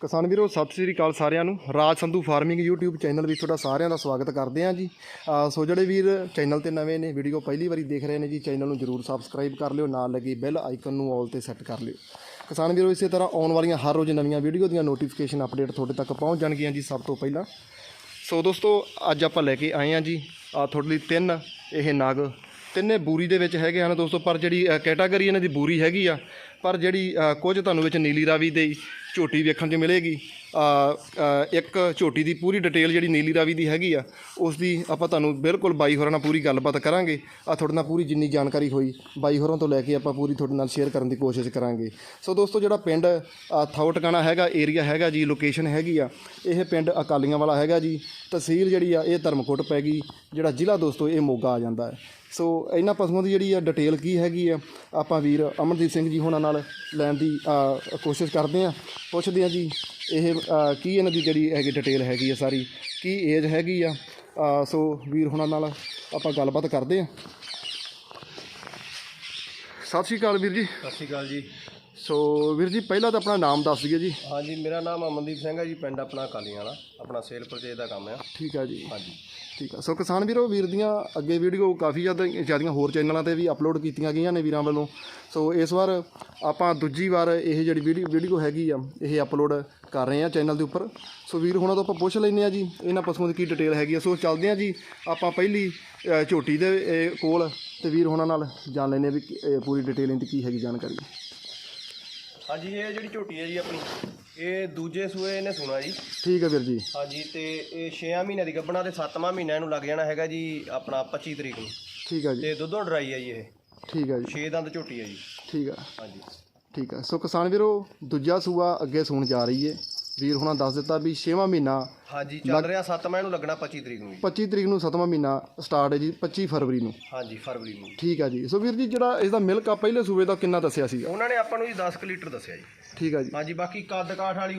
ਕਿਸਾਨ ਵੀਰੋ, ਸਤਿ ਸ੍ਰੀ ਅਕਾਲ ਸਾਰਿਆਂ ਨੂੰ। Raj Sandhu farming YouTube channel ਵਿੱਚ ਤੁਹਾਡਾ ਸਾਰਿਆਂ ਦਾ ਸਵਾਗਤ ਕਰਦੇ ਹਾਂ ਜੀ। ਸੋ ਜਿਹੜੇ ਵੀਰ ਚੈਨਲ ਤੇ ਨਵੇਂ ਨੇ, ਵੀਡੀਓ ਪਹਿਲੀ ਵਾਰੀ ਦੇਖ ਰਹੇ ਨੇ ਜੀ, ਚੈਨਲ ਨੂੰ ਜਰੂਰ ਸਬਸਕ੍ਰਾਈਬ ਕਰ ਲਿਓ, ਨਾਲ ਲੱਗੀ ਬੈਲ ਆਈਕਨ ਨੂੰ ਆਲ ਤੇ ਸੈੱਟ ਕਰ ਲਿਓ। ਕਿਸਾਨ ਵੀਰੋ, ਇਸੇ ਤਰ੍ਹਾਂ ਆਉਣ ਵਾਲੀਆਂ ਹਰ ਰੋਜ਼ ਨਵੀਆਂ ਵੀਡੀਓ ਦੀਆਂ ਨੋਟੀਫਿਕੇਸ਼ਨ ਅਪਡੇਟ ਤੁਹਾਡੇ ਤੱਕ ਪਹੁੰਚ ਜਾਣਗੀਆਂ ਜੀ ਸਭ ਤੋਂ ਪਹਿਲਾਂ। ਸੋ ਦੋਸਤੋ, ਅੱਜ ਆਪਾਂ ਲੈ ਕੇ ਆਏ ਹਾਂ ਜੀ ਆ ਤੁਹਾਡੇ ਲਈ ਤਿੰਨ, ਇਹ ਨਾਗ ਤਿੰਨੇ ਬੂਰੀ ਦੇ ਵਿੱਚ ਹੈਗੇ ਹਨ ਦੋਸਤੋ, ਪਰ ਜਿਹੜੀ ਕੈਟਾਗਰੀ ਇਹਨਾਂ ਦੀ ਬੂਰੀ ਹੈਗੀ ਆ ਪਰ ਜਿਹੜੀ ਕੁਝ ਤੁਹਾਨੂੰ ਵਿੱਚ ਨੀਲੀ ਰਾਵੀ ਦੇ ਝੋਟੀ ਵੇਖਣ 'ਚ ਮਿਲੇਗੀ ਇੱਕ ਝੋਟੀ ਦੀ ਪੂਰੀ ਡਿਟੇਲ ਜਿਹੜੀ ਨੀਲੀ ਰਾਵੀ ਦੀ ਹੈਗੀ ਆ ਉਸ ਦੀ ਆਪਾਂ ਤੁਹਾਨੂੰ ਬਿਲਕੁਲ ਬਾਈ ਹੋਰਾਂ ਨਾਲ ਪੂਰੀ ਗੱਲਬਾਤ ਕਰਾਂਗੇ। ਆ ਤੁਹਾਡੇ ਨਾਲ ਪੂਰੀ ਜਿੰਨੀ ਜਾਣਕਾਰੀ ਹੋਈ ਬਾਈ ਹੋਰਾਂ ਤੋਂ ਲੈ ਕੇ ਆਪਾਂ ਪੂਰੀ ਤੁਹਾਡੇ ਨਾਲ ਸ਼ੇਅਰ ਕਰਨ ਦੀ ਕੋਸ਼ਿਸ਼ ਕਰਾਂਗੇ। ਸੋ ਦੋਸਤੋ ਜਿਹੜਾ ਪਿੰਡ ਅ, ਥਾਓ ਟਿਕਾਣਾ ਹੈਗਾ ਏਰੀਆ ਹੈਗਾ ਜੀ ਲੋਕੇਸ਼ਨ ਹੈਗੀ ਆ ਇਹ ਪਿੰਡ ਅਕਾਲੀਆਂ ਵਾਲਾ ਹੈਗਾ ਜੀ। ਤਹਿਸੀਲ ਜਿਹੜੀ ਆ ਇਹ ਧਰਮਕੋਟ ਪੈ ਗਈ ਜਿਹੜਾ ਜ਼ਿਲ੍ਹਾ ਦੋਸਤੋ ਇਹ ਮੋਗਾ ਆ ਜਾਂਦਾ ਹੈ। ਸੋ ਇਹਨਾਂ ਪਸ਼ੂਆਂ ਦੀ ਜਿਹੜੀ ਆ ਡਿਟੇਲ ਕੀ ਹੈਗੀ ਆ ਆਪਾਂ ਵੀਰ ਅਮਨਦੀਪ ਸਿੰਘ ਜੀ ਹੋਣਾ ਨਾਲ ਨਾਲ ਲੈਣ ਦੀ ਕੋਸ਼ਿਸ਼ ਕਰਦੇ ਆ ਪੁੱਛਦੇ ਆ ਜੀ, ਇਹ ਕੀ ਇਹਨਾਂ ਦੀ ਜਿਹੜੀ ਹੈਗੀ ਡਿਟੇਲ ਹੈਗੀ ਆ ਸਾਰੀ? ਕੀ ਏਜ ਹੈਗੀ ਆ? ਸੋ ਵੀਰ ਹੋਣਾ ਨਾਲ ਆਪਾਂ ਗੱਲਬਾਤ ਕਰਦੇ ਆ ਸਤਿ ਸ਼੍ਰੀ ਅਕਾਲ ਵੀਰ ਜੀ। ਸਤਿ ਸ਼੍ਰੀ ਅਕਾਲ ਜੀ। ਸੋ ਵੀਰ ਜੀ ਪਹਿਲਾਂ ਤਾਂ ਆਪਣਾ ਨਾਮ ਦੱਸ ਦਈਏ ਜੀ। ਹਾਂਜੀ ਮੇਰਾ ਨਾਮ ਅਮਨਦੀਪ ਸਿੰਘ ਹੈ ਜੀ ਪਿੰਡ ਆਪਣਾ ਕਾਲੀਆਂ ਵਾਲਾ। ਆਪਣਾ ਸੇਲ ਪਰਚੇਜ ਦਾ ਕੰਮ ਆ। ਠੀਕ ਆ ਜੀ। ਹਾਂਜੀ। ਠੀਕ ਆ। ਸੋ ਕਿਸਾਨ ਵੀਰੋ ਵੀਰ ਦੀਆਂ ਅੱਗੇ ਵੀਡੀਓ ਕਾਫੀ ਜ਼ਿਆਦਾ ਜ਼ਿਆਦੀਆਂ ਹੋਰ ਚੈਨਲਾਂ ਤੇ ਵੀ ਅਪਲੋਡ ਕੀਤੀਆਂ ਗਈਆਂ ਨੇ ਵੀਰਾਂ ਵੱਲੋਂ। ਸੋ ਇਸ ਵਾਰ ਆਪਾਂ ਦੂਜੀ ਵਾਰ ਇਹ ਜਿਹੜੀ ਵੀਡੀਓ ਵੀਡੀਓ ਹੈਗੀ ਆ ਇਹ ਅਪਲੋਡ ਕਰ ਰਹੇ ਆ ਚੈਨਲ ਦੇ ਉੱਪਰ। ਸੋ ਵੀਰ ਹੁਣਾਂ ਤੋਂ ਆਪਾਂ ਪੁੱਛ ਲੈਂਦੇ ਆ ਜੀ ਇਹਨਾਂ ਪਸ਼ੂਆਂ ਦੀ ਕੀ ਡਿਟੇਲ ਹੈਗੀ ਆ। ਸੋ ਚੱਲਦੇ ਆ ਜੀ ਆਪਾਂ ਪਹਿਲੀ ਝੋਟੀ ਦੇ ਕੋਲ। ਤੇ ਵੀਰ ਹੁਣਾਂ ਨਾਲ ਜਾਣ ਲੈਂਦੇ ਆ ਵੀ ਪੂਰੀ ਡਿਟੇਲ ਇਹਦੀ ਕੀ ਹੈਗੀ ਜਾਣਕਾਰੀ। ਹਾਂਜੀ ਇਹ ਜਿਹੜੀ ਝੋਟੀ ਹੈ ਜੀ ਆਪਣੀ ਇਹ ਦੂਜੇ ਸੂਏ ਇਹਨੇ ਸੁਣਾ ਜੀ। ਠੀਕ ਹੈ ਵੀਰ ਜੀ। ਹਾਂਜੀ ਤੇ ਇਹ 6 ਮਹੀਨਿਆਂ ਦੀ ਗੱਭਣਾ ਤੇ 7ਵਾਂ ਮਹੀਨਾ ਇਹਨੂੰ ਲੱਗ ਜਾਣਾ ਹੈਗਾ ਜੀ ਆਪਣਾ 25 ਤਰੀਕ ਨੂੰ। ਠੀਕ ਆ ਜੀ। ਤੇ ਦੁੱਧੋਂ ਡਰਾਈ ਹੈ ਜੀ ਇਹ। ਠੀਕ ਆ ਜੀ। 6 ਦੰਦ ਝੋਟੀ ਹੈ ਜੀ। ਠੀਕ ਆ ਹਾਂਜੀ। ਠੀਕ ਆ ਸੋ ਕਿਸਾਨ ਵੀਰੋ ਦੂਜਾ ਸੂਆ ਅੱਗੇ ਸੂਣ ਜਾ ਰਹੀ ਏ ਵੀਰ ਹੁਣਾਂ ਦੱਸ ਦਿੱਤਾ ਵੀ 6ਵਾਂ ਮਹੀਨਾ ਹਾਂਜੀ ਚੱਲ ਰਿਹਾ 7ਵਾਂ ਇਹਨੂੰ ਲੱਗਣਾ 25 ਤਰੀਕ ਨੂੰ ਜੀ। 25 ਤਰੀਕ ਨੂੰ 7ਵਾਂ ਮਹੀਨਾ ਸਟਾਰਟ ਹੈ ਜੀ 25 ਫਰਵਰੀ ਨੂੰ। ਹਾਂਜੀ ਫਰਵਰੀ ਨੂੰ। ਠੀਕ ਆ ਜੀ। ਸੋ ਵੀਰ ਜੀ ਜਿਹੜਾ ਇਸ ਦਾ ਮਿਲਕ ਆ ਪਹਿਲੇ ਸੂਬੇ ਦਾ ਕਿੰਨਾ ਦੱਸਿਆ ਸੀ ਉਹਨਾਂ ਨੇ ਆਪਾਂ ਨੂੰ ਜੀ 10 ਕੁ ਲੀਟਰ ਦੱਸਿਆ ਜੀ। ਠੀਕ ਆ ਜੀ। ਹਾਂਜੀ ਬਾਕੀ ਕੱਦ ਕਾਠ ਵਾਲੀ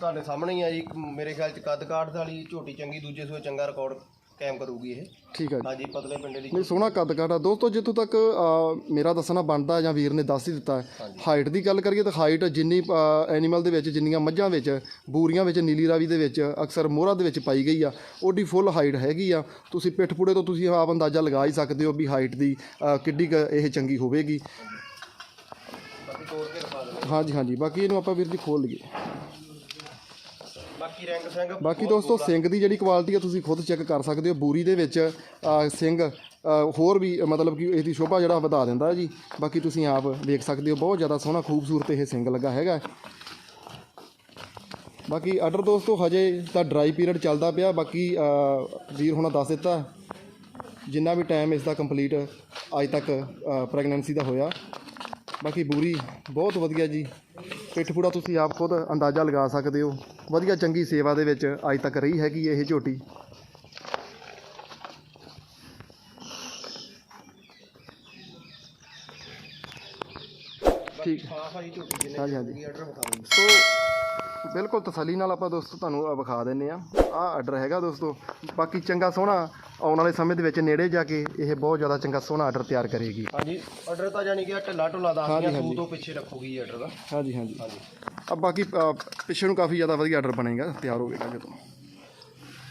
ਤੁਹਾਡੇ ਸਾਹਮਣੇ ਹੀ ਆ ਜੀ। ਮੇਰੇ ਖਿਆਲ ਚ ਕੱਦ ਕਾਠ ਵਾਲੀ ਝੋਟੀ ਚੰਗੀ ਦੂਜੇ ਸੂਏ ਚੰਗਾ ਰਿਕਾਰਡ ਕਾਇਮ ਕਰੂਗੀ ਇਹ। ਠੀਕ ਜੀ। ਹਾਂਜੀ ਪਤਲੇ ਪਿੰਡੇ ਦੀ ਨਹੀਂ ਸੋਹਣਾ ਕੱਦ ਕਾਟਾ ਦੋਸਤੋ ਜਿੱਥੋਂ ਤੱਕ ਅ, ਮੇਰਾ ਦੱਸਣਾ ਬਣਦਾ ਜਾਂ ਵੀਰ ਨੇ ਦੱਸ ਹੀ ਦਿੱਤਾ ਹਾਈਟ ਦੀ ਗੱਲ ਕਰੀਏ ਤਾਂ ਹਾਈਟ ਜਿੰਨੀ ਐਨੀਮਲ ਦੇ ਵਿੱਚ ਜਿੰਨੀਆਂ ਮੱਝਾਂ ਵਿੱਚ ਬੂਰੀਆਂ ਵਿੱਚ ਨੀਲੀ ਰਾਵੀ ਦੇ ਵਿੱਚ ਅਕਸਰ ਮੋਹਰਾ ਦੇ ਵਿੱਚ ਪਾਈ ਗਈ ਆ ਉਹਦੀ ਫੁੱਲ ਹਾਈਟ ਹੈਗੀ ਆ। ਤੁਸੀਂ ਪਿੱਠ ਪੁੜੇ ਤੋਂ ਤੁਸੀਂ ਆਪ ਅੰਦਾਜ਼ਾ ਲਗਾ ਹੀ ਸਕਦੇ ਹੋ ਵੀ ਹਾਈਟ ਦੀ ਅ, ਕਿੱਡੀ ਕੁ ਇਹ ਚੰਗੀ ਹੋਵੇਗੀ। ਬਾਕੀ ਤੋੜ ਕੇ ਦਿਖਾ ਦਿੰਦੇ ਹਾਂਜੀ ਹਾਂਜੀ। ਬਾਕੀ ਇਹਨੂੰ ਆਪਾਂ ਵੀਰ ਜੀ ਖੋਲ ਲਈਏ। ਬਾਕੀ ਰੰਗ ਸਿੰਘ ਬਾਕੀ ਦੋਸਤੋ ਸਿੰਘ ਦੀ ਜਿਹੜੀ ਕੁਆਲਿਟੀ ਆ ਤੁਸੀਂ ਖੁਦ ਚੈੱਕ ਕਰ ਸਕਦੇ ਹੋ। ਬੂਰੀ ਦੇ ਵਿੱਚ ਅ, ਸਿੰਘ ਅ, ਹੋਰ ਵੀ ਮਤਲਬ ਕਿ ਇਹਦੀ ਸ਼ੋਭਾ ਜਿਹੜਾ ਵਧਾ ਦਿੰਦਾ ਹੈ ਜੀ। ਬਾਕੀ ਤੁਸੀਂ ਆਪ ਵੇਖ ਸਕਦੇ ਹੋ ਬਹੁਤ ਜ਼ਿਆਦਾ ਸੋਹਣਾ ਖੂਬਸੂਰਤ ਇਹ ਸਿੰਘ ਲੱਗਾ ਹੈਗਾ। ਬਾਕੀ ਆਰਡਰ ਦੋਸਤੋ ਹਜੇ ਤਾਂ ਡਰਾਈ ਪੀਰੀਅਡ ਚੱਲਦਾ ਪਿਆ। ਬਾਕੀ ਅ, ਵੀਰ ਹੁਣਾਂ ਦੱਸ ਦਿੱਤਾ ਜਿੰਨਾ ਵੀ ਟਾਈਮ ਇਸ ਦਾ ਕੰਪਲੀਟ ਅੱਜ ਤੱਕ ਪ੍ਰੈਗਨੈਂਸੀ ਦਾ ਹੋਇਆ। ਬਾਕੀ ਬੂਰੀ ਬਹੁਤ ਵਧੀਆ ਜੀ। ਪਿੱਠ ਪੂੜਾ ਤੁਸੀਂ ਆਪ ਖੁਦ ਅੰਦਾਜ਼ਾ ਲਗਾ ਸਕਦੇ ਹੋ। ਵਧੀਆ ਚੰਗੀ ਸੇਵਾ ਦੇ ਵਿੱਚ ਅੱਜ ਤੱਕ ਰਹੀ ਹੈਗੀ ਇਹ ਝੋਟੀ। ਠੀਕ। ਹਾਂਜੀ ਹਾਂਜੀ। ਸੋ ਬਿਲਕੁਲ ਤਸੱਲੀ ਨਾਲ ਆਪਾਂ ਦੋਸਤੋ ਤੁਹਾਨੂੰ ਵਿਖਾ ਦਿੰਨੇ ਆ ਆਹ ਆਰਡਰ ਹੈਗਾ ਦੋਸਤੋ। ਬਾਕੀ ਚੰਗਾ ਸੋਹਣਾ ਆਉਣ ਵਾਲੇ ਸਮੇਂ ਦੇ ਵਿੱਚ ਨੇੜੇ ਜਾ ਕੇ ਇਹ ਬਹੁਤ ਜ਼ਿਆਦਾ ਚੰਗਾ ਸੋਹਣਾ ਆਰਡਰ ਤਿਆਰ ਕਰੇਗੀ। ਹਾਂਜੀ ਆਰਡਰ ਤਾਂ ਜਾਨੀ ਕਿ ਢਿੱਲਾ ਢੁੱਲਾ ਦੱਸਦੀਆਂ ਸੂ ਤੋਂ ਪਿੱਛੇ ਰੱਖੂਗੀ ਆਰਡਰ ਦਾ ਹਾਂਜੀ ਹਾਂਜੀ। ਹਾਂਜੀ। ਆ ਬਾਕੀ ਪਿੱਛੇ ਨੂੰ ਕਾਫੀ ਜ਼ਿਆਦਾ ਵਧੀਆ ਆਰਡਰ ਬਣੇਗਾ ਤਿਆਰ ਹੋਵੇਗਾ ਜਦੋਂ।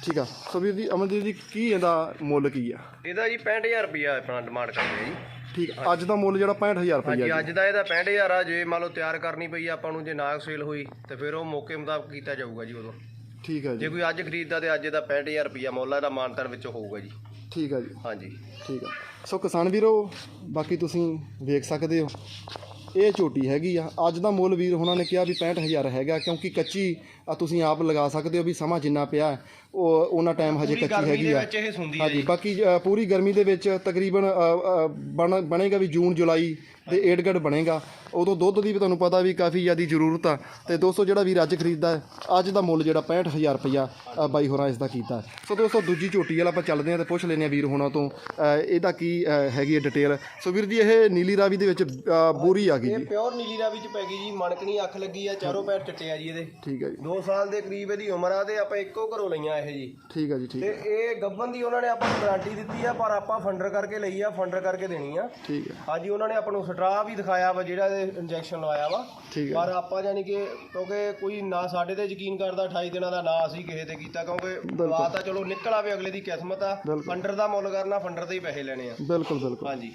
ਠੀਕ ਆ। ਸੋ ਵੀਰ ਜੀ ਅਮਨਦੀਪ ਜੀ ਕੀ ਇਹਦਾ ਮੁੱਲ ਕੀ ਆ? ਇਹਦਾ ਜੀ 65000 ਰੁਪਇਆ ਆਪਣਾ ਡਿਮਾਂਡ ਕਰਦੇ ਆ ਜੀ। ਠੀਕ ਆ, ਅੱਜ ਦਾ ਮੁੱਲ ਜਿਹੜਾ 65000 ਰੁਪਏ ਹਾਂਜੀ ਅੱਜ ਦਾ ਇਹਦਾ 65000 ਆ ਜੇ ਮੰਨ ਲਓ ਤਿਆਰ ਕਰਨੀ ਪਈ ਆਪਾਂ ਨੂੰ ਜੇ ਨਾ ਸੇਲ ਹੋਈ ਤੇ ਫਿਰ ਉਹ ਮੌਕੇ ਮੁਤਾਬਕ ਕੀਤਾ ਜਾਊਗਾ ਜੀ ਉਦੋਂ। ਠੀਕ ਹੈ ਜੇ ਜੀ। ਕੋਈ ਅੱਜ ਖਰੀਦਦਾ ਤੇ ਅੱਜ ਇਹਦਾ 65000 ਰੁਪਇਆ ਮੁੱਲ ਇਹਦਾ ਮਾਨਤਨ ਵਿੱਚ ਹੋਊਗਾ ਜੀ। ਠੀਕ ਆ ਜੀ। ਹਾਂਜੀ। ਠੀਕ ਆ ਸੋ ਕਿਸਾਨ ਵੀਰੋ ਬਾਕੀ ਤੁਸੀਂ ਵੇਖ ਸਕਦੇ ਹੋ ਇਹ ਝੋਟੀ ਹੈਗੀ ਆ। ਅੱਜ ਦਾ ਮੁੱਲ ਵੀਰ ਉਹਨਾਂ ਨੇ ਕਿਹਾ ਵੀ 65000 ਹੈਗਾ ਕਿਉਂਕਿ ਕੱਚੀ ਆ ਤੁਸੀਂ ਆਪ ਲਗਾ ਸਕਦੇ ਹੋ ਵੀ ਸਮਾਂ ਜਿੰਨਾ ਪਿਆ ਹੈ, ਉਹ ਉਹਨਾਂ ਟਾਈਮ ਹਜੇ ਪੂਰੀ ਕੱਚੀ ਗਰਮੀ ਹੈਗੀ ਦੇ ਆ। ਵਿੱਚ ਇਹ ਸੁੰਦੀ ਹੈ ਹਾਂਜੀ ਬਾਕੀ ਅ, ਪੂਰੀ ਗਰਮੀ ਦੇ ਵਿੱਚ ਤਕਰੀਬਨ ਅ, ਅ, ਬਣ ਬਣੇਗਾ ਵੀ ਜੂਨ ਜੁਲਾਈ ਦੇ ਏਡਗੜ ਬਣੇਗਾ। ਉਦੋਂ ਦੁੱਧ ਦੀ ਵੀ ਤੁਹਾਨੂੰ ਪਤਾ ਵੀ ਕਾਫੀ ਜ਼ਿਆਦੀ ਜ਼ਰੂਰਤ ਆ। ਤੇ ਦੋਸਤੋ ਜਿਹੜਾ ਵੀਰ ਅੱਜ ਖਰੀਦਦਾ ਹੈ, ਅੱਜ ਦਾ ਮੁੱਲ ਜਿਹੜਾ 65000 ਰੁਪਇਆ ਅ, ਬਾਈ ਹੋਰਾਂ ਇਸ ਦਾ ਕੀਤਾ ਹੈ। ਸੋ ਦੋਸਤੋ ਦੂਜੀ ਝੋਟੀ ਵਾਲਾ ਆਪਾਂ ਚੱਲਦੇ ਹਾਂ ਤੇ ਪੁੱਛ ਲੈਂਦੇ ਹਾਂ ਵੀਰ ਹੋਰਾਂ ਤੋਂ ਅ, ਇਹਦਾ ਕੀ ਅ, ਹੈਗੀ ਹੈ ਡਿਟੇਲ ਸੋ ਵੀਰ ਜੀ ਇਹ ਨੀਲੀ ਰਾਵੀ ਦੇ ਵਿੱਚ ਅ, ਬੋਰੀ ਆ ਗਈ ਇਹ ਜੀ। ਪਿਓਰ ਨੀਲੀ ਰਾਵੀ ਚ ਪੈ ਗਈ ਜੀ ਮਣਕਣੀ ਅੱਖ ਲੱਗੀ ਆ ਚਾਰੋਂ ਪੈਰ ਚਿੱਟੇ ਆ ਜੀ ਇਹਦੇ। ਠੀਕ ਹੈ ਜੀ। 2 ਸਾਲ ਦੇ ਕਰੀਬ ਇਹਦੀ ਉਮਰ ਆ ਤੇ ਆਪਾਂ ਇੱਕੋ ਘਰੋਂ ਲਈਆਂ ਇਹ ਜੀ। ਠੀਕ ਹੈ ਜੀ ਠੀਕ ਤੇ ਇਹ ਗੱਬਨ ਦੀ ਉਹਨਾਂ ਨੇ ਆਪਾਂ ਨੂੰ ਗਾਰੰਟੀ ਦਿੱਤੀ ਆ ਪਰ ਆਪਾਂ ਫੰਡਰ ਕਰਕੇ ਲਈ ਆ ਫੰਡਰ ਕਰਕੇ ਦੇਣੀ ਆ। ਠੀਕ ਹੈ ਹਾਂਜੀ ਉਹਨਾਂ ਨੇ ਆਪਾਂ ਨੂੰ ਫਟਰਾ ਵੀ ਦਿਖਾਇਆ ਵਾ ਜਿਹੜਾ ਇਹ ਇੰਜੈਕਸ਼ਨ ਲਵਾਇਆ ਵਾ। ਠੀਕ ਹੈ ਪਰ ਆਪਾਂ ਜਾਨੀ ਕਿ ਕਿਉਂਕਿ ਕੋਈ ਨਾ ਸਾਡੇ ਤੇ ਯਕੀਨ ਕਰਦਾ 28 ਦਿਨਾਂ ਦਾ ਨਾ ਅਸੀਂ ਕਿਸੇ ਤੇ ਕੀਤਾ ਕਿਉਂਕਿ ਦਵਾ ਤਾਂ ਚਲੋ ਨਿਕਲ ਆਵੇ ਅਗਲੇ ਦੀ ਕਿਸਮਤ ਆ। ਬਿਲਕੁਲ। ਫੰਡਰ ਦਾ ਮੁੱਲ ਕਰਨਾ ਫੰਡਰ ਦੇ ਹੀ ਪੈਸੇ ਲੈਣੇ ਆ। ਬਿਲਕੁਲ ਬਿਲਕੁਲ। ਹਾਂਜੀ।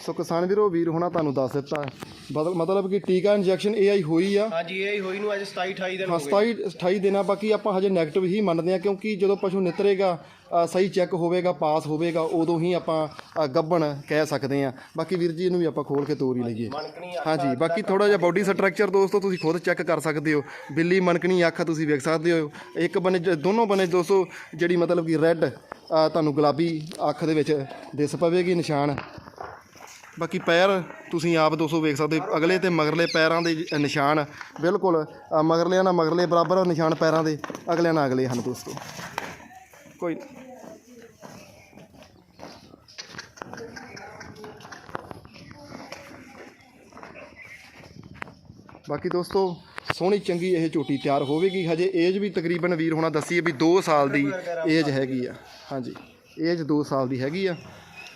ਸੋ ਕਿਸਾਨ ਵੀਰੋ ਵੀਰ ਹੋਣਾ ਤੁਹਾਨੂੰ ਦੱਸ ਦਿੱਤਾ। ਬਦਲ ਮਤਲਬ ਕਿ ਟੀਕਾ ਇੰਜੈਕਸ਼ਨ ਏਆਈ ਹੋਈ ਆ। ਹਾਂਜੀ ਇਹ ਹੀ ਹੋਈ ਨੂੰ ਅੱਜ 27 28 ਦਿਨ ਹਾਂ ਗਏ। 27 28 ਦਿਨਾਂ ਬਾਕੀ ਆਪਾਂ ਹਜੇ 네ਗੇਟਿਵ ਹੀ ਮੰਨਦੇ ਆ ਕਿਉਂਕਿ ਜਦੋਂ ਪਸ਼ੂ ਨਿਤਰੇਗਾ ਅ, ਸਹੀ ਚੈੱਕ ਹੋਵੇਗਾ ਪਾਸ ਹੋਵੇਗਾ ਉਦੋਂ ਹੀ ਆਪਾਂ ਅ, ਗੱਭਣ ਕਹਿ ਸਕਦੇ ਆ ਬਾਕੀ ਵੀਰ ਜੀ ਇਹਨੂੰ ਵੀ ਆਪਾਂ ਖੋਲ ਕੇ ਤੋਰ ਹੀ ਲਈਏ। ਮਣਕਣੀ ਹਾਂਜੀ ਬਾਕੀ ਥੋੜਾ ਜਿਹਾ ਬਾਡੀ ਸਟਰਕਚਰ ਦੋਸਤੋ ਤੁਸੀਂ ਖੁਦ ਚੈੱਕ ਕਰ ਸਕਦੇ ਹੋ। ਬਿੱਲੀ ਮਣਕਣੀ ਅੱਖ ਤੁਸੀਂ ਵੇਖ ਸਕਦੇ ਹੋ। ਇੱਕ ਬੰਨੇ ਜ- ਦੋਨੋਂ ਬੰਨੇ ਦੋਸਤੋ ਜਿਹੜੀ ਮਤਲਬ ਕਿ ਰੈੱਡ ਤੁਹਾਨੂੰ ਗੁਲਾਬੀ ਅੱਖ ਦੇ ਵਿੱਚ ਦਿਸ ਪਵੇਗੀ ਨਿਸ਼ਾਨ। ਬਾਕੀ ਪੈਰ ਤੁਸੀਂ ਆਪ ਦੋਸਤੋ ਵੇਖ ਸਕਦੇ। ਅਗਲੇ ਤੇ ਮਗਰਲੇ ਪੈਰਾਂ ਦੇ ਨਿਸ਼ਾਨ ਬਿਲਕੁਲ ਮਗਰਲਿਆਂ ਨਾਲ ਮਗਰਲੇ ਬਰਾਬਰ ਨਿਸ਼ਾਨ ਪੈਰਾਂ ਦੇ ਅਗਲਿਆਂ ਨਾਲ ਅਗਲੇ ਹਨ ਦੋਸਤੋ ਕੋਈ। ਬਾਕੀ ਦੋਸਤੋ ਸੋਹਣੀ ਚੰਗੀ ਇਹ ਝੋਟੀ ਤਿਆਰ ਹੋਵੇਗੀ ਹਜੇ ਏਜ ਵੀ ਤਕਰੀਬਨ ਵੀਰ ਹੋਣਾ ਦੱਸੀ ਹੈ ਵੀ 2 ਸਾਲ ਦੀ ਏਜ ਹੈਗੀ ਆ ਹਾਂਜੀ ਏਜ 2 ਸਾਲ ਦੀ ਹੈਗੀ ਆ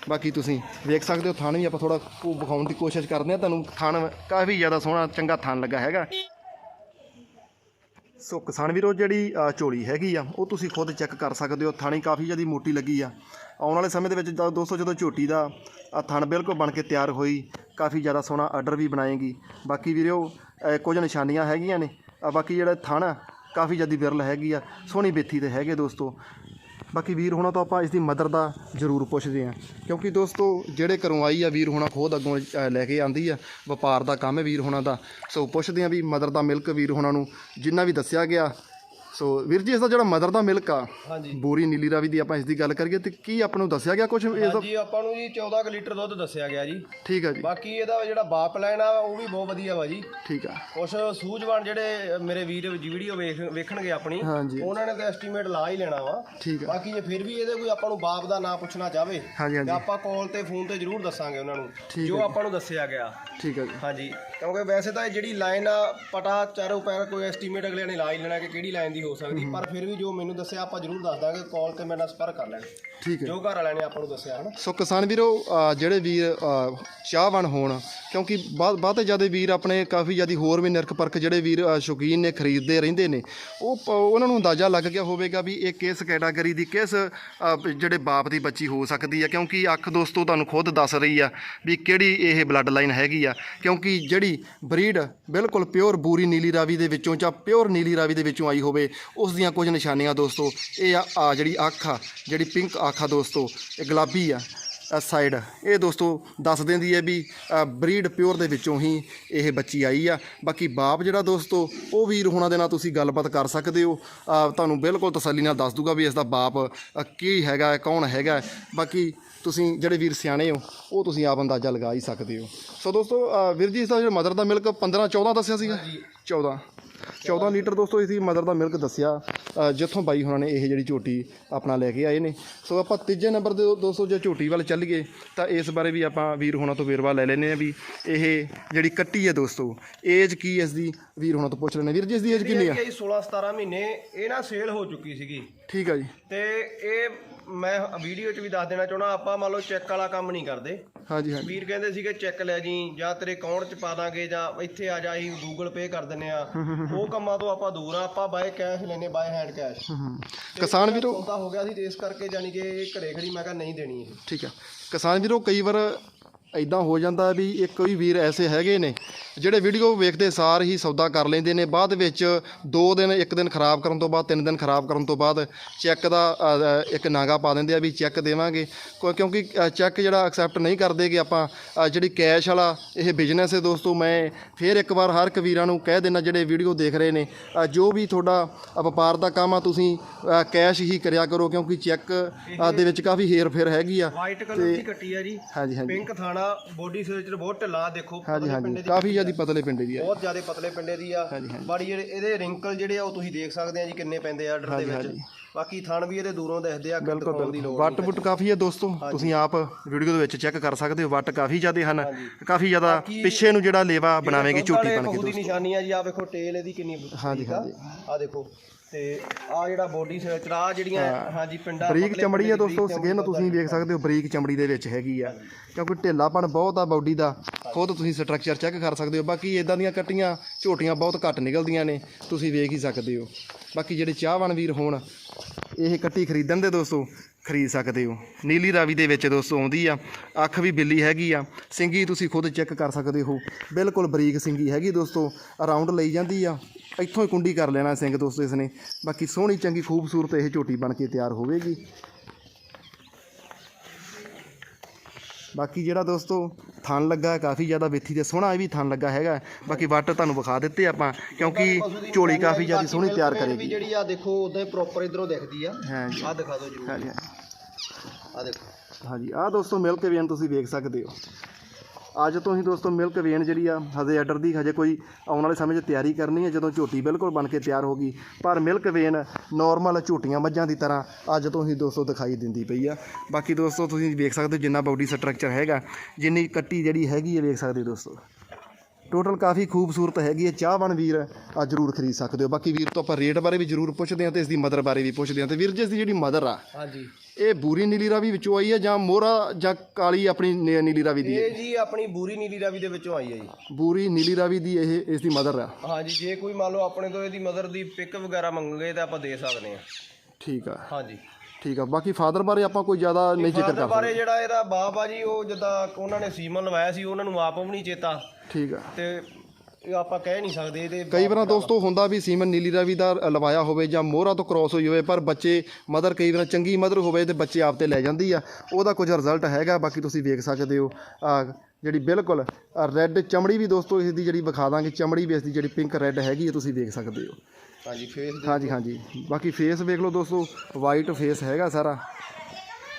ਬਾਕੀ ਤੁਸੀਂ ਵੇਖ ਸਕਦੇ ਹੋ ਥਣ ਵੀ ਆਪਾਂ ਥੋੜਾ ਵਿਖਾਉਣ ਦੀ ਕੋਸ਼ਿਸ਼ ਕਰਦੇ ਆ ਤੁਹਾਨੂੰ ਥਣ ਕਾਫੀ ਜ਼ਿਆਦਾ ਸੋਹਣਾ ਚੰਗਾ ਥਣ ਲੱਗਾ ਹੈਗਾ। ਸੋ ਕਿਸਾਨ ਵੀਰੋ ਜਿਹੜੀ ਝੋਲੀ ਹੈਗੀ ਆ ਉਹ ਤੁਸੀਂ ਖੁਦ ਚੈੱਕ ਕਰ ਸਕਦੇ ਹੋ। ਥਾਣੀ ਕਾਫੀ ਜ਼ਿਆਦਾ ਮੋਟੀ ਲੱਗੀ ਆ। ਆਉਣ ਵਾਲੇ ਸਮੇਂ ਦੇ ਵਿੱਚ ਦੋਸਤੋ ਜਦੋਂ ਝੋਟੀ ਦਾ ਅ, ਥਣ ਬਿਲਕੁਲ ਬਣ ਕੇ ਤਿਆਰ ਹੋਈ ਕਾਫੀ ਜ਼ਿਆਦਾ ਸੋਹਣਾ ਆਰਡਰ ਵੀ ਬਣਾਏਗੀ। ਬਾਕੀ ਵੀਰੋ ਕੁਝ ਨਿਸ਼ਾਨੀਆਂ ਹੈਗੀਆਂ ਨੇ। ਬਾਕੀ ਜਿਹੜਾ ਥਣ ਆ, ਕਾਫੀ ਜ਼ਿਆਦਾ ਵਿਰਲ ਹੈਗੀ ਆ। ਸੋਹਣੀ ਬੇਥੀ ਤੇ ਹੈਗੇ ਦੋਸਤੋ। ਬਾਕੀ ਵੀਰ ਹੋਣਾ ਤੋਂ ਆਪਾਂ ਇਸ ਦੀ ਮਦਰ ਦਾ ਜ਼ਰੂਰ ਪੁੱਛਦੇ ਹਾਂ। ਕਿਉਂਕਿ ਦੋਸਤੋ, ਜਿਹੜੇ ਘਰੋਂ ਆਈ ਆ, ਵੀਰ ਹੋਣਾ ਖੁਦ ਅੱਗੋਂ ਲੈ ਕੇ ਆਂਦੀ ਆ। ਵਪਾਰ ਦਾ ਕੰਮ ਹੈ ਵੀਰ ਹੋਣਾ ਦਾ। ਸੋ ਪੁੱਛਦੇ ਆ ਵੀ ਮਦਰ ਦਾ ਮਿਲਕ ਵੀਰ ਹੋਣਾ ਨੂੰ ਜਿੰਨਾ ਵੀ ਦੱਸਿਆ ਗਿਆ ਸੋ ਵੀਰ ਜੀ ਇਸ ਦਾ ਜਿਹੜਾ ਮਦਰ ਦਾ ਮਿਲਕ ਆ ਹਾਂਜੀ। ਬੋਰੀ ਨੀਲੀ ਰਾਵੀ ਦੀ ਆਪਾਂ ਇਸ ਦੀ ਗੱਲ ਕਰੀਏ ਤੇ ਕੀ ਆਪਾਂ ਨੂੰ ਦੱਸਿਆ ਗਿਆ ਕੁਝ ਇਸ ਦਾ? ਹਾਂਜੀ ਆਪਾਂ ਨੂੰ ਜੀ 14 ਕੁ ਲੀਟਰ ਦੁੱਧ ਦੱਸਿਆ ਗਿਆ ਜੀ। ਠੀਕ ਆ ਜੀ। ਬਾਕੀ ਇਹਦਾ ਜਿਹੜਾ ਬਾਪ ਲੈਣ ਆ ਉਹ ਵੀ ਬਹੁਤ ਵਧੀਆ ਵਾ ਜੀ। ਠੀਕ ਆ। ਕੁਛ ਸੂਝਵਾਨ ਜਿਹੜੇ ਮੇਰੇ ਵੀਰ ਵੀਡੀਓ ਵੇਖ ਵੇਖਣਗੇ ਆਪਣੀ ਹਾਂਜੀ। ਉਹਨਾਂ ਨੇ ਤਾਂ ਐਸਟੀਮੇਟ ਲਾ ਹੀ ਲੈਣਾ ਵਾ। ਠੀਕ ਆ। ਬਾਕੀ ਜੇ ਫਿਰ ਵੀ ਇਹਦੇ ਕੋਈ ਆਪਾਂ ਨੂੰ ਬਾਪ ਦਾ ਨਾਂ ਪੁੱਛਣਾ ਚਾਹਵੇ ਹਾਂਜੀ ਤੇ ਆਪਾਂ ਕਾਲ ਤੇ ਫੋਨ ਤੇ ਜ਼ਰੂਰ ਦੱਸਾਂਗੇ ਉਹਨਾਂ ਨੂੰ ਜੋ। ਆਪਾਂ ਨੂੰ ਦੱਸਿਆ ਗਿਆ। ਠੀਕ ਆ ਜੀ। ਹਾਂਜੀ। ਕਿਉਂਕਿ ਵੈਸੇ ਤਾਂ ਇਹ ਜਿਹੜੀ ਲਾਈਨ ਆ ਪਟਾ ਚਾਰੋਂ ਪੈਰ ਕੋਈ ਐਸਟੀਮੇਟ ਅਗਲੇ ਨੇ ਲਾ ਹੀ ਲੈਣਾ ਕਿ ਕਿਹੜੀ ਲਾਈਨ ਦੀ ਹੋ ਸਕਦੀ। ਪਰ ਫਿਰ ਵੀ ਜੋ ਮੈਨੂੰ ਦੱਸਿਆ ਆਪਾਂ ਜ਼ਰੂਰ ਦੱਸ ਦਾਂਗੇ ਕਾਲ ਤੇ ਮੇਰੇ ਨਾਲ ਸੰਪਰਕ ਕਰ ਲੈਣ। ਠੀਕ ਹੈ। ਜੋ ਘਰ ਵਾਲਿਆਂ ਨੇ ਆਪਾਂ ਨੂੰ ਦੱਸਿਆ ਹਨ। ਸੋ ਕਿਸਾਨ ਵੀਰੋ ਅ, ਜਿਹੜੇ ਵੀਰ ਅ, ਚਾਹਵਾਨ ਹੋਣ ਕਿਉਂਕਿ ਬਾਤੇ ਜਿਆਦੇ ਵੀਰ ਆਪਣੇ ਕਾਫੀ ਜਿਆਦੀ ਹੋਰ ਵੀ ਨਿਰਖ ਪਰਖ ਜਿਹੜੇ ਵੀਰ ਅ, ਸ਼ੌਕੀਨ ਨੇ ਖਰੀਦਦੇ ਰਹਿੰਦੇ ਨੇ ਉਹ ਪ- ਉਹਨਾਂ ਨੂੰ ਅੰਦਾਜ਼ਾ ਲੱਗ ਗਿਆ ਹੋਵੇਗਾ ਵੀ ਇਹ ਕਿਸ ਕੈਟਾਗਰੀ ਦੀ ਕਿਸ ਅ, ਜਿਹੜੇ ਬਾਪ ਦੀ ਬੱਚੀ ਹੋ ਸਕਦੀ ਹੈ ਕਿਉਂਕਿ ਅੱਖ ਦੋਸਤੋ ਤੁਹਾਨੂੰ ਖੁਦ ਦੱਸ ਰਹੀ ਆ ਵੀ ਕਿਹੜੀ ਇਹ ਬਲੱਡ ਲਾਈਨ ਹੈਗੀ ਆ ਕਿਉਂਕਿ ਜਿਹੜੀ ਬਰੀਡ ਬਿਲਕੁਲ ਪਿਓਰ ਬੂਰੀ ਨੀਲੀ ਰਾਵੀ ਦੇ ਵਿੱਚੋਂ ਜਾਂ ਪਿਓਰ ਨੀਲੀ ਰਾਵੀ ਦੇ ਵਿੱਚੋਂ ਆਈ ਹੋਵੇ ਉਸ ਦੀਆਂ ਕੁਝ ਨਿਸ਼ਾਨੀਆਂ ਦੋਸਤੋ ਇਹ ਆ ਆ ਜਿਹੜੀ ਅੱਖ ਆ ਜਿਹੜੀ ਪਿੰਕ ਅੱਖ ਆ ਦੋਸਤੋ ਇਹ ਗੁਲਾਬੀ ਆ ਸਾਈਡ ਇਹ ਦੋਸਤੋ ਦੱਸ ਦਿੰਦੀ ਹੈ ਵੀ ਬਰੀਡ ਪਿਓਰ ਦੇ ਵਿੱਚੋਂ ਹੀ ਇਹ ਬੱਚੀ ਆਈ ਆ। ਬਾਕੀ ਬਾਪ ਜਿਹੜਾ ਦੋਸਤੋ ਉਹ ਵੀਰ ਹੋਣਾ ਦੇ ਨਾਲ ਤੁਸੀਂ ਗੱਲਬਾਤ ਕਰ ਸਕਦੇ ਹੋ। ਤੁਹਾਨੂੰ ਬਿਲਕੁਲ ਤਸੱਲੀ ਨਾਲ ਦੱਸ ਦੂਗਾ ਵੀ ਇਸ ਦਾ ਬਾਪ ਕੀ ਹੈਗਾ ਹੈ, ਕੌਣ ਹੈਗਾ। ਬਾਕੀ ਤੁਸੀਂ ਜਿਹੜੇ ਵੀਰ ਸਿਆਣੇ ਹੋ ਉਹ ਤੁਸੀਂ ਆਪ ਅੰਦਾਜ਼ਾ ਲਗਾ ਹੀ ਸਕਦੇ ਹੋ। ਸੋ ਦੋਸਤੋ ਵੀਰ ਜੀ ਇਸ ਦਾ ਜਿਹੜਾ ਮਦਰ ਦਾ ਮਿਲਕ 15 14 ਦੱਸਿਆ ਸੀਗਾ? 14 14 ਲੀਟਰ ਦੋਸਤੋ ਇਸਦੀ ਮਦਰ ਦਾ ਮਿਲਕ ਦੱਸਿਆ। ਜਿੱਥੋਂ ਬਾਈ ਹੋਣਾ ਨੇ ਇਹ ਜਿਹੜੀ ਝੋਟੀ ਆਪਣਾ ਲੈ ਕੇ ਆਏ ਨੇ। ਸੋ ਆਪਾਂ ਤੀਜੇ ਨੰਬਰ ਦੇ ਦੋਸਤੋ ਜੇ ਝੋਟੀ ਵੱਲ ਚੱਲੀਏ ਤਾਂ ਇਸ ਬਾਰੇ ਵੀ ਆਪਾਂ ਵੀਰ ਹੋਣਾ ਤੋਂ ਵੇਰਵਾ ਲੈ ਲੈਨੇ ਆ ਵੀ ਇਹ ਜਿਹੜੀ ਕੱਟੀ ਹੈ ਦੋਸਤੋ ਏਜ ਕੀ ਇਸ ਦੀ ਵੀਰ ਹੋਣਾ ਤੋਂ ਪੁੱਛ ਲੈਣੇ ਵੀਰ ਜੀ ਇਸ ਦੀ ਏਜ ਕਿੰਨੀ ਆ? ਇਹ 16 17 ਮਹੀਨੇ ਇਹ ਨਾ ਸੇਲ ਹੋ ਚੁੱਕੀ ਸੀਗੀ। ਠੀਕ ਆ ਜੀ। ਤੇ ਇਹ ਮੈਂ ਵੀਡੀਓ 'ਚ ਵੀ ਦੱਸ ਦੇਣਾ ਚਾਹਣਾ ਆਪਾਂ ਮੰਨ ਲਓ ਚੈੱਕ ਵਾਲਾ ਕੰਮ ਨਹੀਂ ਕਰਦੇ। ਹਾਂਜੀ ਹਾਂਜੀ। ਵੀਰ ਕਹਿੰਦੇ ਸੀਗੇ ਚੈੱਕ ਲੈ ਜੀ ਜਾਂ ਤੇਰੇ ਅਕਾਊਂਟ 'ਚ ਪਾ ਦਾਂਗੇ ਜਾਂ ਇੱਥੇ ਆ ਜਾ ਅਸੀਂ ਗੂਗਲ ਪੇ ਕਰ ਦਿੰਨੇ ਆ ਉਹ ਕੰਮਾਂ ਤੋਂ ਆਪਾਂ ਦੂਰ ਆ ਆਪਾਂ ਬਾਏ ਕੈਸ਼ ਲੈਨੇ ਬਾਏ ਹੈਂਡ ਕੈਸ਼ ਹੂੰ ਕਿਸਾਨ ਵੀਰੋ ਸੌਦਾ ਹੋ ਗਿਆ ਸੀ ਤੇ ਇਸ ਕਰਕੇ ਜਾਨੀ ਕਿ ਘਰੇ ਖੜੀ ਮੈਂ ਕਿਹਾ ਨਹੀਂ ਦੇਣੀ ਇਹ। ਠੀਕ ਆ। ਕਿਸਾਨ ਵੀਰੋ ਕਈ ਵਾਰ ਐਦਾਂ ਹੋ ਜਾਂਦਾ ਵੀ ਇੱਕ ਕੋਈ ਵੀਰ ਐਸੇ ਹੈਗੇ ਨੇ ਜਿਹੜੇ ਵੀਡੀਓ ਵੇਖਦੇ ਸਾਰ ਹੀ ਸੌਦਾ ਕਰ ਲੈਂਦੇ ਨੇ। ਬਾਅਦ ਵਿੱਚ 2 ਦਿਨ ਇੱਕ ਦਿਨ ਖਰਾਬ ਕਰਨ ਤੋਂ ਬਾਅਦ 3 ਦਿਨ ਖਰਾਬ ਕਰਨ ਤੋਂ ਬਾਅਦ ਚੈੱਕ ਦਾ ਇੱਕ ਨਾਗਾ ਪਾ ਦਿੰਦੇ ਆ ਵੀ ਚੈੱਕ ਦੇਵਾਂਗੇ। ਕਿਉਂ- ਕਿਉਂਕਿ ਚੈੱਕ ਜਿਹੜਾ ਐਕਸੈਪਟ ਨਹੀਂ ਕਰਦੇ ਕਿ ਆਪਾਂ ਜਿਹੜੀ ਕੈਸ਼ ਵਾਲਾ ਇਹ ਬਿਜ਼ਨਸ ਹੈ ਦੋਸਤੋ ਮੈਂ ਫੇਰ ਇੱਕ ਵਾਰ ਹਰ ਇੱਕ ਵੀਰਾਂ ਨੂੰ ਕਹਿ ਦੇਣਾ ਜਿਹੜੇ ਵੀਡੀਓ ਦੇਖ ਰਹੇ ਨੇ ਜੋ ਵੀ ਤੁਹਾਡਾ ਵਪਾਰ ਦਾ ਕੰਮ ਆ ਤੁਸੀਂ ਕੈਸ਼ ਹੀ ਕਰਿਆ ਕਰੋ ਕਿਉਂਕਿ ਚੈੱਕ ਦੇ ਵਿੱਚ ਕਾਫੀ ਹੇਰ ਫੇਰ ਹੈਗੀ ਆ। ਵਾਈਟ ਕਲਰ ਦੀ ਕੱਟੀ ਆ ਜੀ। ਹਾਂਜੀ ਹਾਂਜੀ। ਪਿੰਕ ਥਾਣਾ ਬੋਡੀ ਸਟਰਕਚਰ ਬਹੁਤ ਢਿੱਲਾ ਦੇਖੋ ਹਾਂਜੀ ਹਾਂਜੀ। ਕਾਫੀ ਜ਼ਿਆਦਾ ਪਤਲੇ ਪਿੰਡੇ ਦੀ ਹੈ ਬਹੁਤ ਜ਼ਿਆਦਾ ਪਤਲੇ ਪਿੰਡੇ ਦੀ ਆ। ਬਾੜੀ ਜਿਹੜੇ ਇਹਦੇ ਰਿੰਕਲ ਜਿਹੜੇ ਆ ਉਹ ਤੁਸੀਂ ਦੇਖ ਸਕਦੇ ਆ ਜੀ ਕਿੰਨੇ ਪੈਂਦੇ ਆ ਆਰਡਰ ਦੇ ਵਿੱਚ। ਬਾਕੀ ਥਣ ਵੀ ਇਹਦੇ ਦੂਰੋਂ ਦਿਖਦੇ ਆ ਬਿਲਕੁਲ ਵੱਟ ਬੁੱਟ ਕਾਫੀ ਹੈ ਦੋਸਤੋ। ਤੁਸੀਂ ਆਪ ਵੀਡੀਓ ਦੇ ਵਿੱਚ ਚੈੱਕ ਕਰ ਸਕਦੇ ਹੋ ਵੱਟ ਕਾਫੀ ਜ਼ਿਆਦੇ ਹਨ। ਕਾਫੀ ਜ਼ਿਆਦਾ ਪਿੱਛੇ ਨੂੰ ਜਿਹੜਾ ਲੇਵਾ ਬਣਾਵੇਗੀ ਝੋਟੀ ਬਣ ਕੇ ਉਹਦੀ ਨਿਸ਼ਾਨੀ ਆ ਜੀ ਆ ਵੇਖੋ ਟੇਲ ਇਹਦੀ ਕਿੰਨੀ ਹਾਂਜੀ, ਆ। ਹਾਂਜੀ। ਆ ਦੇਖੋ। ਤੇ ਆ ਜਿਹੜਾ ਬੋਡੀ ਸਟਰਕਚਰ ਆ ਜਿਹੜੀਆਂ ਹਾਂਜੀ ਪਿੰਡਾ ਬਰੀਕ ਚਮੜੀ ਦੀ ਦੋਸਤੋ ਸਕਿਨ ਤੁਸੀਂ ਵੇਖ ਸਕਦੇ ਹੋ ਬਰੀਕ ਚਮੜੀ ਦੇ ਵਿੱਚ ਹੈਗੀ ਆ। ਕਿਉਂਕਿ ਢਿੱਲਾਪਣ ਬਹੁਤ ਆ ਬਾਡੀ ਦਾ ਖੁਦ ਤੁਸੀਂ ਸਟਰਕਚਰ ਚੈੱਕ ਕਰ ਸਕਦੇ ਹੋ। ਬਾਕੀ ਇਦਾਂ ਦੀਆਂ ਕੱਟੀਆਂ ਝੋਟੀਆਂ ਬਹੁਤ ਘੱਟ ਨਿਕਲਦੀਆਂ ਨੇ ਤੁਸੀਂ ਵੇਖ ਹੀ ਸਕਦੇ ਹੋ। ਬਾਕੀ ਜਿਹੜੇ ਚਾਹਵਾਨ ਵੀਰ ਹੋਣ ਇਹ ਕੱਟੀ ਖਰੀਦਣ ਦੇ ਦੋਸਤੋ ਖਰੀਦ ਸਕਦੇ ਹੋ। ਨੀਲੀ ਰਾਵੀ ਦੇ ਵਿੱਚ ਦੋਸਤੋ ਆਉਂਦੀ ਆ ਅੱਖ ਵੀ ਬਿੱਲੀ ਹੈਗੀ ਆ। ਸਿੰਗੀ ਤੁਸੀਂ ਖੁਦ ਚੈੱਕ ਕਰ ਸਕਦੇ ਹੋ। ਬਿਲਕੁਲ ਬਰੀਕ ਸਿੰਗੀ ਹੈਗੀ ਦੋਸਤੋ ਅਰਾਊਂਡ ਲਈ ਜਾਂਦੀ ਆ। ਇੱਥੋਂ ਹੀ ਕੁੰਡੀ ਕਰ ਲੈਣਾ ਸਿੰਘ ਦੋਸਤੋ ਇਸਨੇ। ਬਾਕੀ ਸੋਹਣੀ ਚੰਗੀ ਖੂਬਸੂਰਤ ਇਹ ਝੋਟੀ ਬਣ ਕੇ ਤਿਆਰ ਹੋਵੇਗੀ। ਬਾਕੀ ਜਿਹੜਾ ਦੋਸਤੋ ਥਣ ਲੱਗਾ ਕਾਫੀ ਜ਼ਿਆਦਾ ਵਿੱਥੀ ਤੇ ਸੋਹਣਾ ਇਹ ਵੀ ਥਣ ਲੱਗਾ ਹੈਗਾ। ਬਾਕੀ ਵੱਟ ਤੁਹਾਨੂੰ ਵਿਖਾ ਦਿੱਤੇ ਆਪਾਂ ਕਿਉਂਕਿ ਝੋਲੀ ਕਾਫੀ ਜ਼ਿਆਦਾ ਸੋਹਣੀ ਤਿਆਰ ਵੀ ਕਰੇਗੀ। ਜਿਹੜੀ ਆ ਦੇਖੋ ਉਦਾਂ ਹੀ ਪ੍ਰੋਪਰ ਇਧਰੋਂ ਦਿਖਦੀ ਆ। ਆ ਦਿਖਾ ਦਿਓ ਜਰੂਰ। ਹਾਂਜੀ ਆ ਦੇਖੋ। ਹਾਂਜੀ ਆਹ ਦੋਸਤੋ ਮਿਲਕ ਵੇਨ ਤੁਸੀਂ ਵੇਖ ਸਕਦੇ ਹੋ। ਅੱਜ ਤੋਂ ਹੀ ਦੋਸਤੋ ਮਿਲਕ ਵੇਨ ਜਿਹੜੀ ਆ, ਹਜੇ ਆਰਡਰ ਦੀ ਹਜੇ ਕੋਈ ਆਉਣ ਵਾਲੇ ਸਮੇਂ 'ਚ ਤਿਆਰੀ ਕਰਨੀ ਹੈ, ਜਦੋਂ ਝੋਟੀ ਬਿਲਕੁਲ ਬਣ ਕੇ ਤਿਆਰ ਹੋ ਗਈ। ਪਰ ਮਿਲਕ ਵੇਨ ਨਾਰਮਲ ਝੋਟੀਆਂ ਮੱਝਾਂ ਦੀ ਤਰ੍ਹਾਂ ਅੱਜ ਤੋਂ ਹੀ ਦੋਸਤੋ ਦਿਖਾਈ ਦਿੰਦੀ ਪਈ ਆ। ਬਾਕੀ ਦੋਸਤੋ ਤੁਸੀਂ ਵੇਖ ਸਕਦੇ ਹੋ ਜਿੰਨਾ ਬਾਡੀ ਸਟਰਕਚਰ ਹੈਗਾ, ਜਿੰਨੀ ਕੱਟੀ ਜਿਹੜੀ ਹੈਗੀ ਹੈ ਵੇਖ ਸਕਦੇ ਹੋ ਦੋਸਤੋ। ਟੋਟਲ ਕਾਫੀ ਖੂਬਸੂਰਤ ਹੈਗੀ ਹੈ ਚਾਹਵਾਨ ਵੀਰ ਆ ਜਰੂਰ ਖਰੀਦ ਸਕਦੇ ਹੋ। ਬਾਕੀ ਵੀਰ ਤੋਂ ਆਪਾਂ ਰੇਟ ਬਾਰੇ ਵੀ ਜਰੂਰ ਪੁੱਛਦੇ ਹਾਂ ਤੇ ਇਸ ਦੀ ਮਦਰ ਬਾਰੇ ਵੀ ਪੁੱਛਦੇ ਹਾਂ। ਤੇ ਵੀਰ ਜੀ, ਇਸ ਦੀ ਜਿਹੜੀ ਮਦਰ ਆ, ਹਾਂਜੀ। ਇਹ ਬੂਰੀ ਨੀਲੀ ਰਾਵੀ ਵਿੱਚੋਂ ਆਈ ਹੈ ਜਾਂ ਮੋਹਰਾ ਜਾਂ ਕਾਲੀ ਆਪਣੀ ਨੀ- ਨੀਲੀ ਰਾਵੀ ਦੀ ਹੈ? ਇਹ ਜੀ ਆਪਣੀ ਬੂਰੀ ਨੀਲੀ ਰਾਵੀ ਦੇ ਵਿੱਚੋਂ ਆਈ ਹੈ ਜੀ। ਬੂਰੀ ਨੀਲੀ ਰਾਵੀ ਦੀ ਇਹ ਇਸ ਦੀ ਮਦਰ ਆ। ਹਾਂਜੀ ਜੇ ਕੋਈ ਮੰਨ ਲਓ ਆਪਣੇ ਤੋਂ ਇਹਦੀ ਮਦਰ ਦੀ ਪਿਕ ਵਗੈਰਾ ਮੰਗੇ ਤਾਂ ਆਪਾਂ ਦੇ ਸਕਦੇ ਹਾਂ। ਠੀਕ ਆ। ਹਾਂਜੀ ਠੀਕ ਆ ਬਾਕੀ ਫਾਦਰ ਬਾਰੇ ਆਪਾਂ ਕੋਈ ਜ਼ਿਆਦਾ ਨਹੀਂ ਜ਼ਿਕਰ ਫਾਦਰ ਕਰ ਬਾਰੇ ਜਿਹੜਾ ਇਹਦਾ ਬਾਪ ਆ ਜੀ ਉਹ ਜਿੱਦਾਂ ਉਹਨਾਂ ਨੇ ਸੀਮਨ ਲਵਾਇਆ ਸੀ ਉਹਨਾਂ ਨੂੰ ਆਪ ਵੀ ਨਹੀਂ ਚੇਤਾ। ਠੀਕ ਆ। ਤੇ ਇਹ ਆਪਾਂ ਕਹਿ ਨਹੀਂ ਸਕਦੇ ਇਹਦੇ ਕਈ ਵਾਰ ਦੋਸਤੋ ਹੁੰਦਾ ਵੀ ਸੀਮਨ ਨੀਲੀ ਰਾਵੀ ਦਾ ਲਵਾਇਆ ਹੋਵੇ ਜਾਂ ਮੋਹਰਾ ਤੋਂ ਕ੍ਰਾਸ ਹੋਈ ਹੋਵੇ ਪਰ ਬੱਚੇ ਮਦਰ ਕਈ ਵਾਰ ਚੰਗੀ ਮਦਰ ਹੋਵੇ ਤੇ ਬੱਚੇ ਆਪ ਤੇ ਲੈ ਜਾਂਦੀ ਆ। ਉਹਦਾ ਕੁਝ ਰਿਜ਼ਲਟ ਹੈਗਾ ਬਾਕੀ ਤੁਸੀਂ ਵੇਖ ਸਕਦੇ ਹੋ। ਆ ਜਿਹੜੀ ਬਿਲਕੁਲ ਰੈੱਡ ਚਮੜੀ ਵੀ ਦੋਸਤੋ ਇਸ ਦੀ ਜਿਹੜੀ ਵਿਖਾ ਦਾਂਗੇ ਚਮੜੀ ਵੀ ਇਸ ਦੀ ਜਿਹੜੀ ਪਿੰਕ ਰੈੱਡ ਹੈਗੀ ਹੈ ਤੁਸੀਂ ਵੇਖ ਸਕਦੇ ਹੋ। ਹਾਂਜੀ ਫੇਸ ਹਾਂਜੀ ਹਾਂਜੀ। ਬਾਕੀ ਫੇਸ ਵੇਖ ਲਓ ਦੋਸਤੋ ਵਾਈਟ ਫੇਸ ਹੈਗਾ ਸਾਰਾ।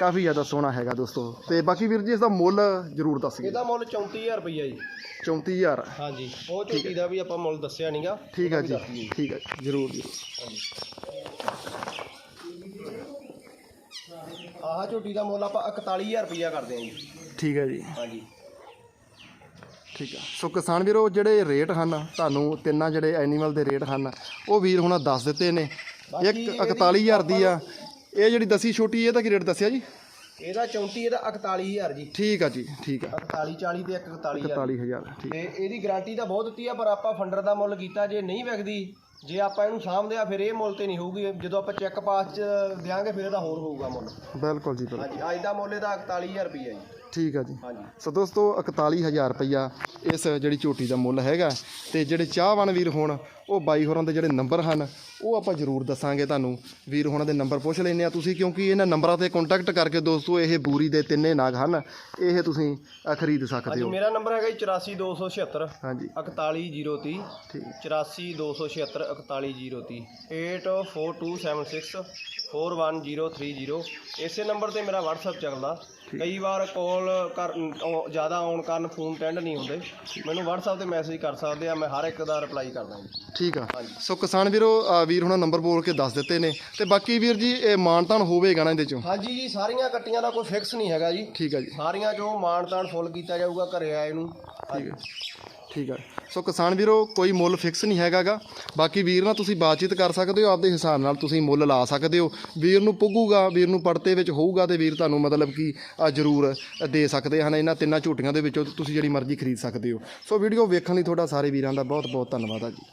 ਕਾਫੀ ਜ਼ਿਆਦਾ ਸੋਹਣਾ ਹੈਗਾ ਦੋਸਤੋ। ਤੇ ਬਾਕੀ ਵੀਰ ਜੀ ਇਸ ਦਾ ਮੁੱਲ ਜ਼ਰੂਰ ਦੱਸਿਓ ਇਹਦਾ ਮੁੱਲ 34000 ਰੁਪਈਆ ਜੀ। 34000 ਹਾਂਜੀ ਉਹ ਝੋਟੀ ਦਾ ਵੀ ਆਪਾਂ ਮੁੱਲ ਦੱਸਿਆ ਨਹੀਂਗਾ ਠੀਕ ਹੈ ਜੀ ਠੀਕ ਹੈ ਜ਼ਰੂਰ ਜ਼ਰੂਰ ਆਹ ਝੋਟੀ ਦਾ ਮੁੱਲ ਆਪਾਂ 41000 ਰੁਪਈਆ ਕਰਦੇ ਹਾਂ ਜੀ। ਠੀਕ ਹੈ ਜੀ। ਹਾਂਜੀ। ਠੀਕ ਆ ਸੋ ਕਿਸਾਨ ਵੀਰੋ ਜਿਹੜੇ ਰੇਟ ਹਨ ਤੁਹਾਨੂੰ ਤਿੰਨਾਂ ਜਿਹੜੇ ਐਨੀਮਲ ਦੇ ਰੇਟ ਹਨ ਉਹ ਵੀਰ ਹੁਣਾਂ ਦੱਸ ਦਿੱਤੇ ਨੇ। ਇੱਕ 41000 ਦੀ ਆ ਇਹ ਜਿਹੜੀ ਦਸੀ ਛੋਟੀ ਇਹਦਾ ਕੀ ਰੇਟ ਦੱਸਿਆ ਜੀ? ਇਹਦਾ 34 ਇਹਦਾ 41000 ਜੀ। ਠੀਕ ਆ ਜੀ ਠੀਕ ਆ। 41 40 ਤੇ 41000 41000 ਠੀਕ। ਤੇ ਇਹਦੀ ਗਾਰੰਟੀ ਤਾਂ ਬਹੁਤ ਦਿੱਤੀ ਆ ਪਰ ਆਪਾਂ ਫੰਡਰ ਦਾ ਮੁੱਲ ਕੀਤਾ ਜੇ ਨਹੀਂ ਵਿਕਦੀ ਜੇ ਆਪਾਂ ਇਹਨੂੰ ਸਾਂਭਦੇ ਆ ਫਿਰ ਇਹ ਮੁੱਲ ਤੇ ਨਹੀਂ ਹੋਊਗੀ। ਜਦੋਂ ਆਪਾਂ ਚੈੱਕ ਪਾਸ ਚ ਦਿਆਂਗੇ ਫਿਰ ਇਹਦਾ ਹੋਰ ਹੋਊਗਾ ਮੁੱਲ। ਬਿਲਕੁਲ ਜੀ ਬਿਲਕੁਲ। ਹਾਂਜੀ ਅੱਜ ਦਾ ਮੁੱਲ ਇਹਦਾ 41000 ਰੁਪਈਆ ਜੀ। ਠੀਕ ਆ ਜੀ। ਸੋ ਦੋਸਤੋ 41000 ਰੁਪਈਆ ਇਸ ਜਿਹੜੀ ਝੋਟੀ ਦਾ ਮੁੱਲ ਹੈਗਾ ਤੇ ਜਿਹੜੇ ਚਾਹਵਾਨ ਵੀਰ ਹੋਣ ਉਹ ਬਾਈ ਹੋਰਾਂ ਦੇ ਜਿਹੜੇ ਨੰਬਰ ਹਨ ਉਹ ਆਪਾਂ ਜ਼ਰੂਰ ਦੱਸਾਂਗੇ ਤੁਹਾਨੂੰ। ਵੀਰ ਹੋਰਾਂ ਦੇ ਨੰਬਰ ਪੁੱਛ ਲੈਂਦੇ ਆ ਤੁਸੀਂ ਕਿਉਂਕਿ ਇਹਨਾਂ ਨੰਬਰਾਂ ਤੇ ਕੰਟੈਕਟ ਕਰਕੇ ਦੋਸਤੋ ਇਹ ਬੂਰੀ ਦੇ ਤਿੰਨੇ ਨਾਗ ਹਨ। ਇਹ ਤੁਸੀਂ ਖਰੀਦ ਸਕਦੇ ਹੋ। ਮੇਰਾ ਨੰਬਰ ਹੈਗਾ ਜੀ 84276 ਹਾਂਜੀ। 41030 ਠੀਕ। 84276 41030 8427641030 ਇਸੇ ਨੰਬਰ ਤੇ ਮੇਰਾ WhatsApp ਚੱਲਦਾ। ਕਈ ਵਾਰ ਕਾਲ ਕਰ ਜ਼ਿਆਦਾ ਆਉਣ ਕਾਰਨ ਫੋਨ ਟੈਂਡ ਨਹੀਂ ਹੁੰਦੇ। ਮੈਨੂੰ WhatsApp ਤੇ ਮੈਸੇਜ ਕਰ ਸਕਦੇ ਆ ਮੈਂ ਹਰ ਇੱਕ ਦਾ ਰਿਪਲਾਈ ਕਰਦਾ ਜੀ ਠੀਕ ਆ। ਸੋ ਕਿਸਾਨ ਵੀਰੋ ਅ, ਵੀਰ ਹੋਣਾ ਨੰਬਰ ਬੋਲ ਕੇ ਦੱਸ ਦਿੱਤੇ ਨੇ। ਤੇ ਬਾਕੀ ਵੀਰ ਜੀ ਇਹ ਮਾਨਤਾਨ ਹੋਵੇਗਾ ਨਾ ਇਹਦੇ ਚੋਂ? ਹਾਂਜੀ ਜੀ ਸਾਰੀਆਂ ਕੱਟੀਆਂ ਦਾ ਕੋਈ ਫਿਕਸ ਨਹੀਂ ਹੈਗਾ ਜੀ। ਠੀਕ ਆ ਜੀ। ਸਾਰੀਆਂ ਜੋ ਮਾਣ ਤਾਣ ਫੁੱਲ ਕੀਤਾ ਜਾਊਗਾ ਘਰੇ ਆਏ ਨੂੰ। ਠੀਕ ਹੈ ਠੀਕ ਹੈ ਸੋ ਕਿਸਾਨ ਵੀਰੋ, ਕੋਈ ਮੁੱਲ ਫਿਕਸ ਨਹੀਂ ਹੈਗਾਗਾ। ਬਾਕੀ ਵੀਰ ਨਾਲ ਤੁਸੀਂ ਬਾਤਚੀਤ ਕਰ ਸਕਦੇ ਹੋ, ਆਪਦੇ ਹਿਸਾਬ ਨਾਲ ਤੁਸੀਂ ਮੁੱਲ ਲਾ ਸਕਦੇ ਹੋ। ਵੀਰ ਨੂੰ ਪੁੱਗੂਗਾ, ਵੀਰ ਨੂੰ ਪੜਤੇ ਵਿੱਚ ਹੋਊਗਾ ਤੇ ਵੀਰ ਤੁਹਾਨੂੰ ਮਤਲਬ ਕਿ ਜ਼ਰੂਰ ਦੇ ਸਕਦੇ ਹਨ। ਇਹਨਾਂ ਤਿੰਨਾਂ ਝੂਟੀਆਂ ਦੇ ਵਿੱਚੋਂ ਤੁਸੀਂ ਜਿਹੜੀ ਮਰਜ਼ੀ ਖਰੀਦ ਸਕਦੇ ਹੋ। ਸੋ ਵੀਡੀਓ ਵੇਖਣ ਲਈ ਤੁਹਾਡਾ ਸਾਰੇ ਵੀਰਾਂ ਦਾ ਬਹੁਤ ਬਹੁਤ ਧੰਨਵਾਦ ਆ ਜੀ।